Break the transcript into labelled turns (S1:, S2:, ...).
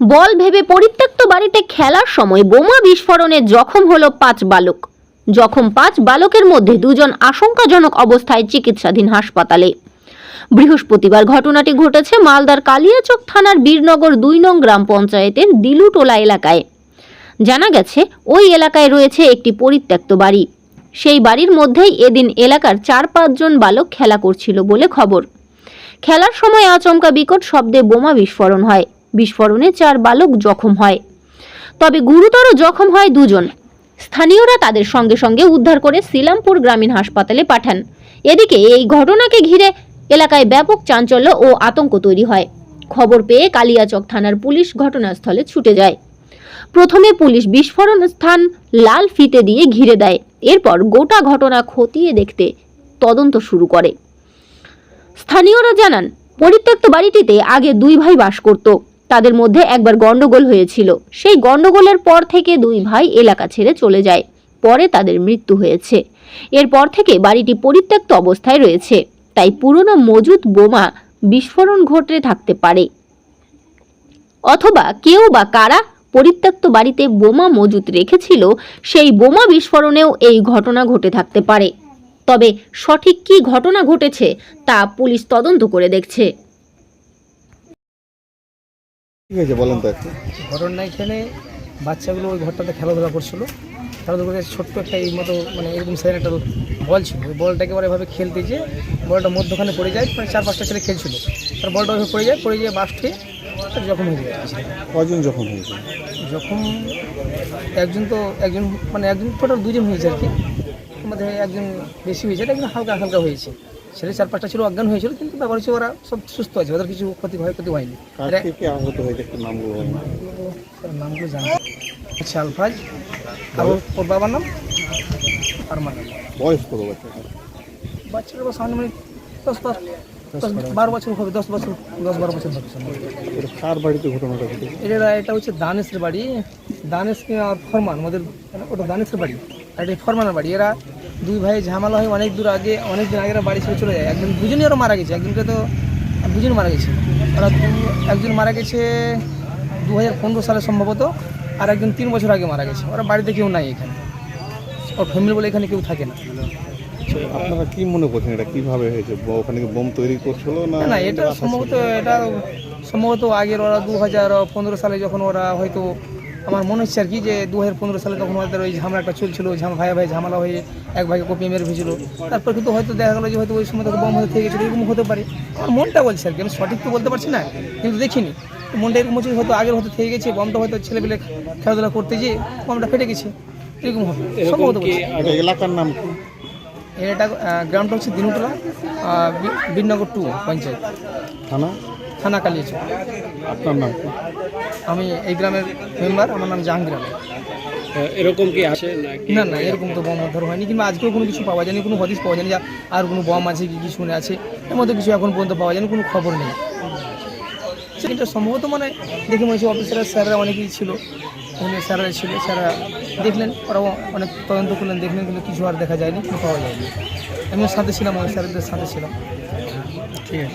S1: বল ভেবে পরিত্যক্ত বাড়িতে খেলার সময় বোমা বিস্ফোরণে জখম হলো পাঁচ বালক। জখম পাঁচ বালকের মধ্যে দুজন আশঙ্কাজনক অবস্থায় চিকিৎসাধীন হাসপাতালে। বৃহস্পতিবার ঘটনাটি ঘটেছে মালদার কালিয়াচক থানার বীরনগর দুই নং গ্রাম পঞ্চায়েতের দিলুটোলা এলাকায়। জানা গেছে, ওই এলাকায় রয়েছে একটি পরিত্যক্ত বাড়ি। সেই বাড়ির মধ্যেই এদিন এলাকার চার পাঁচজন বালক খেলা করছিল বলে খবর। খেলার সময় আচমকা বিকট শব্দে বোমা বিস্ফোরণ হয়। বিস্ফোরণে চার বালক জখম হয়। তবে গুরুতর জখম হয় দুজন। স্থানীয়রা তাদের সঙ্গে সঙ্গে উদ্ধার করে সিলামপুর গ্রামীণ হাসপাতালে পাঠান। এদিকে এই ঘটনাকে ঘিরে এলাকায় ব্যাপক চাঞ্চল্য ও আতঙ্ক তৈরি হয়। খবর পেয়ে কালিয়াচক থানার পুলিশ ঘটনাস্থলে ছুটে যায়। প্রথমে পুলিশ বিস্ফোরণ স্থান লাল ফিতে দিয়ে ঘিরে দেয়। এরপর গোটা ঘটনা খতিয়ে দেখতে তদন্ত শুরু করে। স্থানীয়রা জানান, পরিত্যক্ত বাড়িটিতে আগে দুই ভাই বাস করত। তাদের মধ্যে একবার গন্ডগোল হয়েছিল। সেই গন্ডগোলের পর থেকে দুই ভাই এলাকা ছেড়ে চলে যায়। পরে তাদের মৃত্যু হয়েছে। এরপর থেকে বাড়িটি পরিত্যক্ত অবস্থায় রয়েছে। তাই পুরনো মজুদ বোমা বিস্ফোরণ ঘটে থাকতে পারে। অথবা কেউ বা কারা পরিত্যক্ত বাড়িতে বোমা মজুত রেখেছিল, সেই বোমা বিস্ফোরণেও এই ঘটনা ঘটে থাকতে পারে। তবে সঠিক কী ঘটনা ঘটেছে, তা পুলিশ তদন্ত করে দেখছে।
S2: ঠিক আছে বলেন তো একটু।
S3: ঘটনা এখানে বাচ্চাগুলো ওই ঘরটাতে খেলাধুলা করছিল। খেলাধুলা করে ছোট্ট একটা এই মতো মানে এরকম সাইড একটা বল ছিল। ওই বলটাকে এবার এভাবে খেলতে যে বলটা মধ্যখানে পড়ে যায় মানে চার পাঁচটা ছেলে খেলছিল। তার বলটা ওইভাবে পড়ে যায় পড়ে গিয়ে বাস খেয়ে তার জখম হয়ে যায়।
S2: কজন যখন হয়েছে?
S3: যখন একজন তো একজন মানে একজন টোটাল দুজন হয়েছে আর কি। আমাদের একজন বেশি হয়েছে একজন হালকা হালকা হয়েছে। ছেলে চার পাঁচটা ছিল অজ্ঞান হয়েছিল কিন্তু ব্যাপার হচ্ছে ওরা সব সুস্থ আছে ওদের কিছু ক্ষতি হয় ক্ষতি হয়নি। নামগুলো জানি আচ্ছা আলফাজ। আর ওর- বাবার নাম? আরমান। আলী।
S2: বয়স কত বাচ্চা
S3: বাচ্চাটা বা সামনে মানে দশ দশ বারো। বছর হবে দশ বছর দশ বারো বছর
S2: কার বাড়িতে ঘটনাটা
S3: এটা এটা হচ্ছে দানেশের বাড়ি। দানেশ আর ফরমান আমাদের ওটা দানেশের বাড়ি। আর এটা ফরমানের বাড়ি। এরা দুই ভাই ঝামেলা হয় অনেক দূর আগে অনেক দিন আগে বাড়ি ছেড়ে চলে যায়। একজন দুজনই ওরা মারা গেছে একজনকে তো দুজন মারা গেছে। ওরা একজন মারা গেছে দু হাজার পনেরো সালে সম্ভবত আর একজন তিন বছর আগে মারা গেছে। ওরা বাড়িতে কেউ নাই এখানে। ওর ফ্যামিলি বলে এখানে কেউ থাকে না।
S2: আপনারা কি মনে করছেন? এটা কীভাবে হয়েছে? ওখানে কি বোম তৈরি করছিল না
S3: না এটা সম্ভবত এটা সম্ভবত আগের ওরা দু হাজার পনেরো সালে যখন ওরা হয়তো আমার মনে হচ্ছে আর কি যে দু হাজার পনেরো সালে তখন হয়তো ওই ঝামেলাটা চলছিল ঝাম ভাই ভাই ঝামেলা হয়ে এক ভাইকে কপিয়ে মেরে ফেছিল তারপর কিন্তু হয়তো দেখা গেলো যে হয়তো ওই সময় তো বম হতে থেকে গেছিল এরকম হতে পারে। আমার মনটা বলছে আর কি আমি সঠিক তো বলতে পারছি না কিন্তু দেখিনি। মনটা এরকম হচ্ছে হয়তো আগের হয়তো থেকে গেছে বমটা হয়তো ছেলেপেলে খেলাধুলা করতে গিয়ে বমটা ফেটে গেছে। এরকম হবে সম্ভবত
S2: এলাকার নাম
S3: এটা গ্রামটা হচ্ছে দিনুটলা বীরনগর টু পঞ্চায়েত।
S2: থানা?
S3: থানা কালিয়েছে
S2: আপনার নাম?
S3: আমি এই গ্রামের মেম্বার আমার নাম জাহাঙ্গীর আলম।
S4: এরকম কি আছে
S3: না না এরকম তো বম উদ্ধার হয়নি কিংবা আজকেও কোনো কিছু পাওয়া যায়নি কোনো হদিস পাওয়া যায়নি আর কোনো বম আছে কি কিছু শুনে আছে এর মধ্যে কিছু এখন পর্যন্ত পাওয়া যায়নি কোনো খবর নেই। সেটা সম্ভবত মানে দেখে মনে হচ্ছে অফিসাররা স্যাররা অনেকেই ছিল ওখানে স্যাররা ছিল স্যাররা দেখলেন ওরাও অনেক তদন্ত করলেন দেখলেন কিন্তু কিছু আর দেখা যায়নি কিছু পাওয়া যায়নি। আমিও সাথে ছিলাম ওই স্যারদের সাথে ছিলাম। ঠিক আছে।